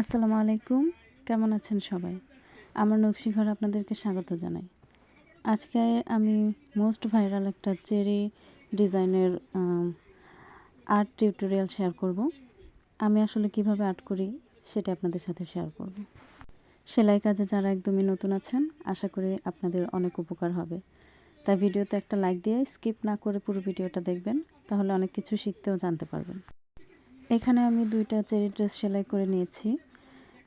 আসসালামু আলাইকুম। কেমন আছেন সবাই? আমার নকশি ঘর আপনাদেরকে স্বাগত জানাই। আজকে আমি মোস্ট ভাইরাল একটা চেরি ডিজাইনের আর্ট টিউটোরিয়াল শেয়ার করব। আমি আসলে কীভাবে আর্ট করি সেটা আপনাদের সাথে শেয়ার করব। সেলাই কাজে যারা একদমই নতুন আছেন, আশা করি আপনাদের অনেক উপকার হবে। তাই ভিডিওতে একটা লাইক দিয়ে স্কিপ না করে পুরো ভিডিওটা দেখবেন, তাহলে অনেক কিছু শিখতেও জানতে পারবেন। এখানে আমি দুইটা চেরি ড্রেস সেলাই করে নিয়েছি।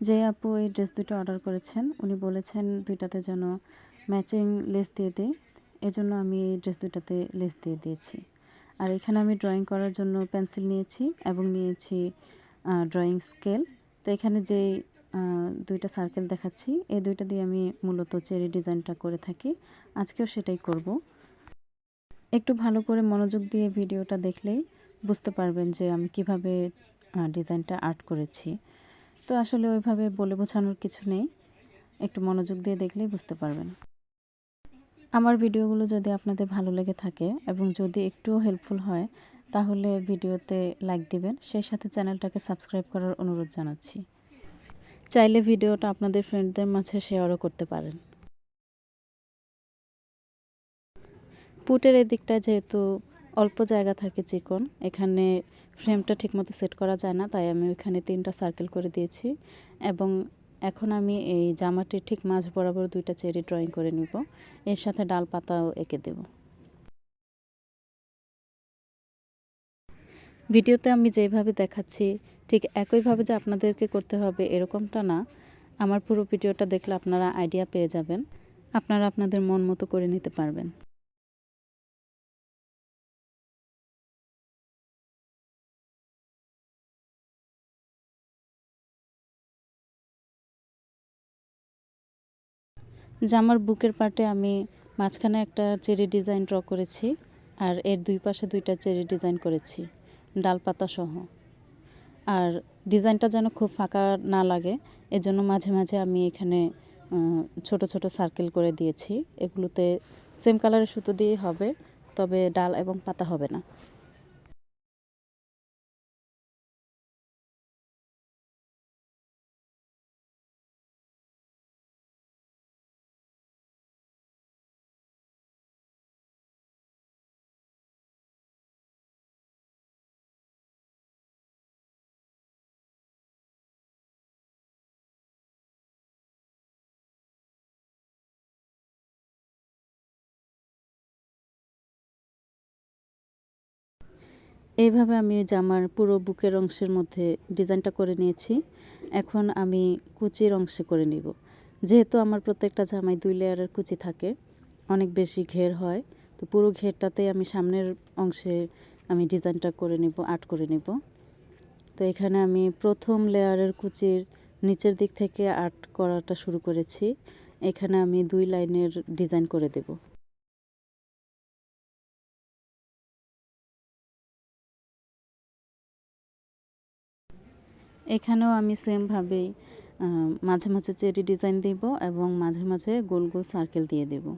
যে আপু এই ড্রেস দুটো অর্ডার করেছেন, উনি বলেছেন দুইটাতে যেন ম্যাচিং লেস দিয়ে দিই, এজন্য আমি এই ড্রেস দুটাতে লেস দিয়ে দিয়েছি। আর এখানে আমি ড্রয়িং করার জন্য পেন্সিল নিয়েছি এবং নিয়েছি ড্রয়িং স্কেল। তো এখানে যে দুইটা সার্কেল দেখাচ্ছি, এই দুইটা দিয়ে আমি মূলত চেরি ডিজাইনটা করে থাকি। আজকেও সেটাই করব। একটু ভালো করে মনোযোগ দিয়ে ভিডিওটা দেখলেই বুঝতে পারবেন যে আমি কীভাবে ডিজাইনটা আর্ট করেছি। তো আসলে ওইভাবে বলে বোঝানোর কিছু নেই। একটু মনোযোগ দিয়ে দেখলেই বুঝতে পারবেন। আমার ভিডিওগুলো যদি আপনাদের ভালো লেগে থাকে এবং যদি একটুও হেল্পফুল হয়, তাহলে ভিডিওতে লাইক দিবেন। সেই সাথে চ্যানেলটাকে সাবস্ক্রাইব করার অনুরোধ জানাচ্ছি। চাইলে ভিডিওটা আপনাদের ফ্রেন্ডদের মাঝে শেয়ারও করতে পারেন। পুটের এদিকটা যেহেতু অল্প জায়গা থাকে চিকন, এখানে ফ্রেমটা ঠিকমতো সেট করা যায় না, তাই আমি ওইখানে তিনটা সার্কেল করে দিয়েছি এবং এখন আমি এই জামাটির ঠিক মাঝ বরাবর দুইটা চেরি ড্রয়িং করে নিব। এর সাথে ডাল পাতাও এঁকে দেব। ভিডিওতে আমি যেভাবে দেখাচ্ছি, ঠিক একইভাবে যে আপনাদেরকে করতে হবে এরকমটা না। আমার পুরো ভিডিওটা দেখলে আপনারা আইডিয়া পেয়ে যাবেন। আপনারা আপনাদের মন মতো করে নিতে পারবেন। জামার বুকের পার্টে আমি মাঝখানে একটা চেরি ডিজাইন ড্র করেছি আর এর দুই পাশে দুইটা চেরি ডিজাইন করেছি, ডালপাতা সহ। আর ডিজাইনটা যেন খুব ফাঁকা না লাগে, এজন্য মাঝে মাঝে আমি এখানে ছোট ছোট সার্কেল করে দিয়েছি। এগুলোতে সেম কালারের সুতো দিয়েই হবে, তবে ডাল এবং পাতা হবে না। এইভাবে আমি জামার পুরো বুকের অংশের মধ্যে ডিজাইনটা করে নিয়েছি। এখন আমি কুচির অংশে করে নিব। যেহেতু আমার প্রত্যেকটা জামায় দুই লেয়ারের কুচি থাকে, অনেক বেশি ঘের হয়, তো পুরো ঘেরটাতেই আমি সামনের অংশে আমি ডিজাইনটা করে নিব, আর্ট করে নিব। তো এখানে আমি প্রথম লেয়ারের কুচির নিচের দিক থেকে আর্ট করাটা শুরু করেছি। এখানে আমি দুই লাইনের ডিজাইন করে দেবো। এখানেও আমি সেমভাবেই মাঝে মাঝে চেরি ডিজাইন দিব এবং মাঝে মাঝে গোল গোল সার্কেল দিয়ে দেবো।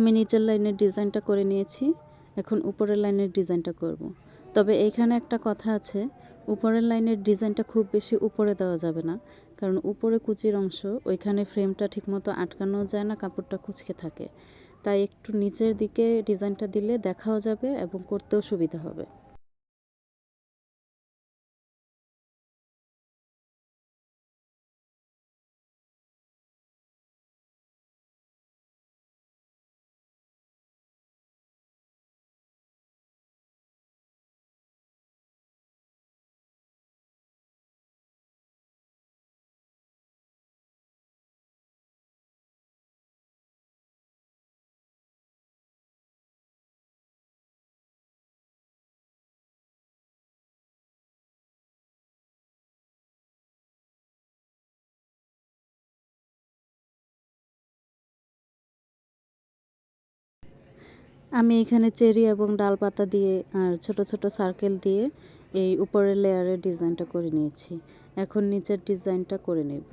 আমি নিচের লাইনের ডিজাইনটা করে নিয়েছি, এখন উপরের লাইনের ডিজাইনটা করব। তবে এইখানে একটা কথা আছে, উপরের লাইনের ডিজাইনটা খুব বেশি উপরে দেওয়া যাবে না, কারণ উপরে কুচির অংশ, ওইখানে ফ্রেমটা ঠিকমতো আটকানো যায় না, কাপড়টা কুচকে থাকে তাই একটু নিচের দিকে ডিজাইনটা দিলে দেখাও যাবে এবং করতেও সুবিধা হবে আমি এখানে চেরি এবং ডাল পাতা দিয়ে আর ছোট ছোট সার্কেল দিয়ে এই উপরের লেয়ারের ডিজাইনটা করে নিয়েছি। এখন নিচের ডিজাইনটা করে নেব।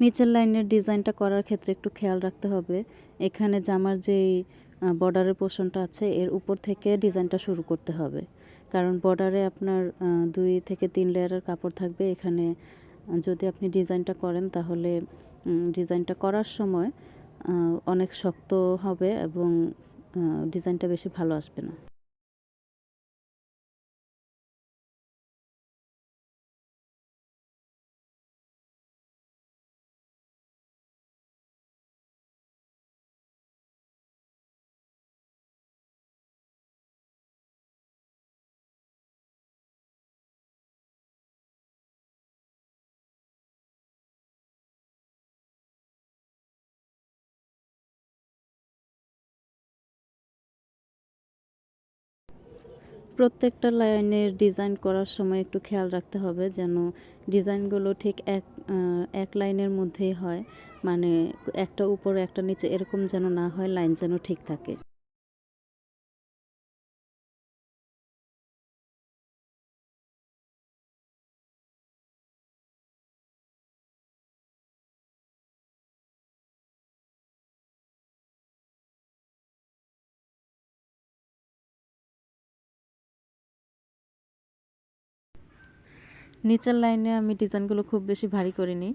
নিচের লাইনের ডিজাইনটা করার ক্ষেত্রে একটু খেয়াল রাখতে হবে। এখানে জামার যেই বর্ডারের পোর্শনটা আছে, এর উপর থেকে ডিজাইনটা শুরু করতে হবে। কারণ বর্ডারে আপনার দুই থেকে তিন লেয়ারের কাপড় থাকবে। এখানে যদি আপনি ডিজাইনটা করেন তাহলে ডিজাইনটা করার সময় অনেক শক্ত হবে এবং ডিজাইনটা বেশি ভালো আসবে না। প্রত্যেকটা লাইনের ডিজাইন করার সময় একটু খেয়াল রাখতে হবে যেন ডিজাইনগুলো ঠিক এক এক লাইনের মধ্যেই হয়। মানে একটা উপরে, একটা নিচে এরকম যেন না হয়, লাইন যেন ঠিক থাকে। নিচের লাইনে আমি ডিজাইনগুলো খুব বেশি ভারী করিনি,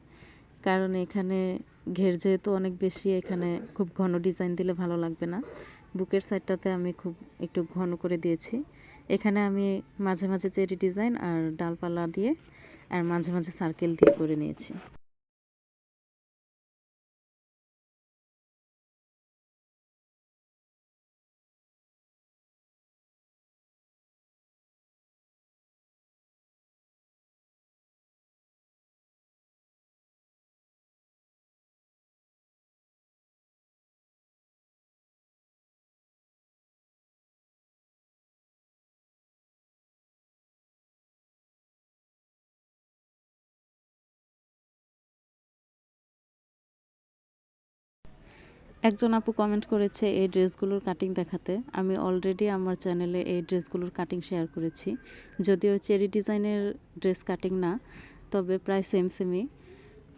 কারণ এখানে ঘের যেহেতু অনেক বেশি, এখানে খুব ঘন ডিজাইন দিলে ভালো লাগবে না। বুকের সাইডটাতে আমি খুব একটু ঘন করে দিয়েছি। এখানে আমি মাঝে মাঝে চেরি ডিজাইন আর ডালপালা দিয়ে আর মাঝে মাঝে সার্কেল দিয়ে করে নিয়েছি। একজন আপু কমেন্ট করেছে, এই ড্রেসগুলোর কাটিং দেখাতে। আমি অলরেডি আমার চ্যানেলে এই ড্রেসগুলোর কাটিং শেয়ার করেছি। যদিও চেরি ডিজাইনের ড্রেস কাটিং না, তবে প্রায় সেম সেমই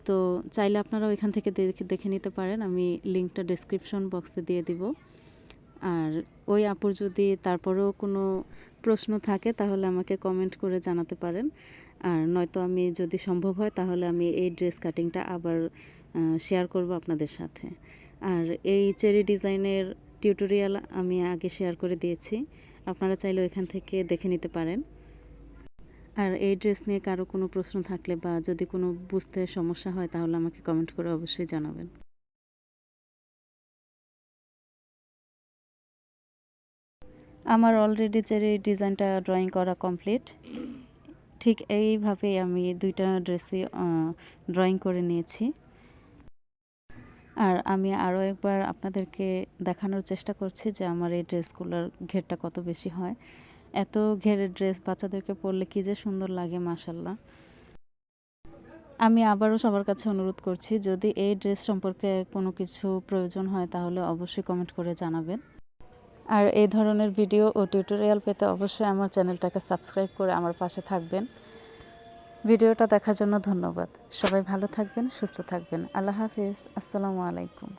তো চাইলে আপনারা ওইখান থেকে দেখে দেখে নিতে পারেন। আমি লিঙ্কটা ডিসক্রিপশন বক্সে দিয়ে দিব। আর ওই আপুর যদি তারপরেও কোনো প্রশ্ন থাকে, তাহলে আমাকে কমেন্ট করে জানাতে পারেন। আর নয়তো আমি যদি সম্ভব হয়, তাহলে আমি এই ড্রেস কাটিংটা আবার শেয়ার করব আপনাদের সাথে। আর এই চেরি ডিজাইনের টিউটোরিয়াল আমি আগে শেয়ার করে দিয়েছি। আপনারা চাইলে ওইখান থেকে দেখে নিতে পারেন। আর এই ড্রেস নিয়ে কারও কোনো প্রশ্ন থাকলে বা যদি কোনো বুঝতে সমস্যা হয়, তাহলে আমাকে কমেন্ট করে অবশ্যই জানাবেন। আমার অলরেডি চেরি ডিজাইনটা ড্রয়িং করা কমপ্লিট ঠিক এইভাবেই আমি দুইটা ড্রেসই ড্রয়িং করে নিয়েছি। আর আমি আরও একবার আপনাদেরকে দেখানোর চেষ্টা করছি যে আমার এই ড্রেসগুলোর ঘেরটা কত বেশি হয়। এত ঘেরের ড্রেস বাচ্চাদেরকে পরলে কী যে সুন্দর লাগে মাসাল্লাহ আমি আবারও সবার কাছে অনুরোধ করছি, যদি এই ড্রেস সম্পর্কে কোনো কিছু প্রয়োজন হয় তাহলে অবশ্যই কমেন্ট করে জানাবেন। আর এই ধরনের ভিডিও ও টিউটোরিয়াল পেতে অবশ্যই আমার চ্যানেলটাকে সাবস্ক্রাইব করে আমার পাশে থাকবেন। ভিডিওটা দেখার জন্য ধন্যবাদ। সবাই ভালো থাকবেন সুস্থ থাকবেন। আল্লাহ হাফিজ। আসসালামু আলাইকুম।